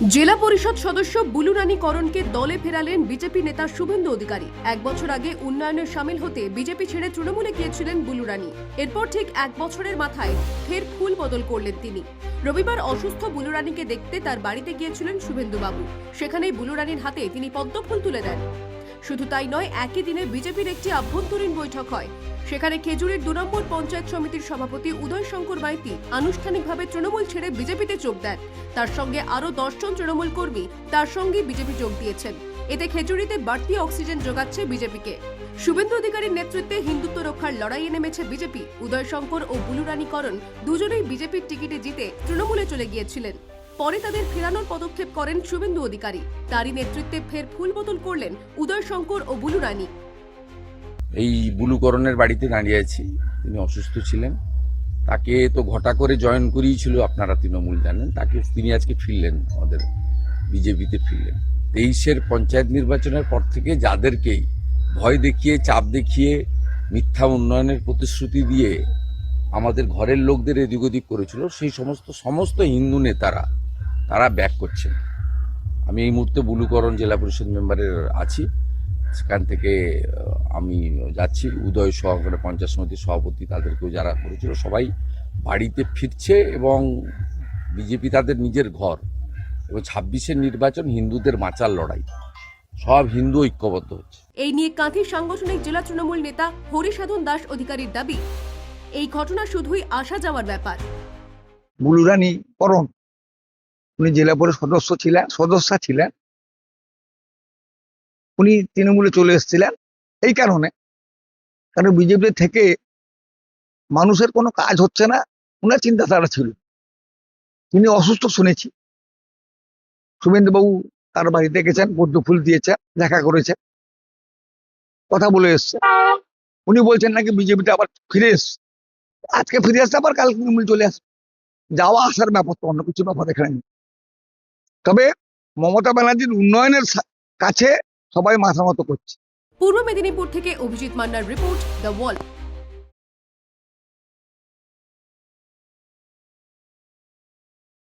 জেলা পরিষদ সদস্য বুলু রানী করণকে দলে ফেরালেন বিজেপি নেতা শুভেন্দু অধিকারী। এক বছর আগে উন্নয়নে সামিল হতে বিজেপি ছেড়ে তৃণমূলে গিয়েছিলেন বুলু রানী এরপর ঠিক এক বছরের মাথায় ফের ফুল বদল করলেন তিনি। রবিবার অসুস্থ বুলু রানীকে দেখতে তার বাড়িতে গিয়েছিলেন শুভেন্দু বাবু সেখানেই বুলু রানীর হাতে তিনি পদ্মফুল তুলে দেন। শুধু তাই নয়, একই দিনে বিজেপির একটি আভ্যন্তরীণ বৈঠক হয়। সেখানে খেজুরির দু নম্বর পঞ্চায়েত সমিতির সভাপতি উদয় শঙ্কর মাইতি আনুষ্ঠানিকভাবে তৃণমূল ছেড়ে বিজেপিতে যোগ দেন। তার সঙ্গে আরও দশজন তৃণমূল কর্মী তার সঙ্গে বিজেপি যোগ দিয়েছেন। এতে খেজুরিতে বাড়তি অক্সিজেন যোগাচ্ছে বিজেপিকে। শুভেন্দু অধিকারীর নেতৃত্বে হিন্দুত্ব রক্ষার লড়াইয়ে নেমেছে বিজেপি। উদয় শঙ্কর ও বুলুরানী করণ দুজনেই বিজেপির টিকিটে জিতে তৃণমূলে চলে গিয়েছিলেন। পরে তাদের ফেরানোর পদক্ষেপ করেন শুভেন্দু অধিকারী। তারই নেতৃত্বে ফের ফুল বদল করলেন উদয় শঙ্কর ও বুলু রানী। এই বুলুকরণের বাড়িতে দাঁড়িয়ে আছি। তিনি অসুস্থ ছিলেন। তাকে তো ঘটা করে জয়েন করিয়েছিল আপনারা তৃণমূল জানেন। তাকে তিনি আজকে ফিরলেন, আমাদের বিজেপিতে ফিরলেন। তেইশের পঞ্চায়েত নির্বাচনের পর থেকে যাদেরকেই ভয় দেখিয়ে, চাপ দেখিয়ে, মিথ্যা উন্নয়নের প্রতিশ্রুতি দিয়ে আমাদের ঘরের লোকদের এদিক ওদিক করেছিল, সেই সমস্ত সমস্ত হিন্দু নেতারা তারা ব্যাক করছেন। আমি এই মুহূর্তে বুলুকরণ জেলা পরিষদ মেম্বারের আছি। সেখান থেকে আমি যাচ্ছি। উদয় সহকারে পঞ্চায়েত সমিতির সভাপতি তাদেরকেও যারা করেছিল সবাই বাড়িতে ফিরছে এবং বিজেপি তাদের নিজের ঘর এবং ছাব্বিশের নির্বাচন হিন্দুদের মাচার লড়াই। সব হিন্দু ঐক্যবদ্ধ হচ্ছে। এই নিয়ে কাঁথি সাংগঠনিক জেলা তৃণমূল নেতা হরিসাধন দাস অধিকারীর দাবি এই ঘটনা শুধুই আসা যাওয়ার ব্যাপার। বুলুরানী করণ উনি জেলা পরে সদস্য ছিলেন সদস্যা ছিলেন। উনি তৃণমূলে চলে এসেছিলেন। এই কারণে কারণ বিজেপি থেকে মানুষের কোনো কাজ হচ্ছে না? ওনার চিন্তাধারা ছিল। তিনি অসুস্থ শুনেছি। শুভেন্দুবাবু তার বাড়িতে গেছেন পদ্ম ফুল দিয়েছেন, দেখা করেছেন। কথা বলে এসছে। উনি বলছেন নাকি বিজেপিতে আবার ফিরে এসছে। আজকে ফিরে আসছে, আবার কাল তৃণমূল চলে আসবে। যাওয়া আসার ব্যাপার তো অন্য কিছু ব্যাপার এখানে নেই। তবে মমতা ব্যানার্জির উন্নয়নের কাছে সবাই মাথা মতো করছে। পূর্ব মেদিনীপুর থেকে অভিজিৎ মান্নার রিপোর্ট দ্য ওয়াল।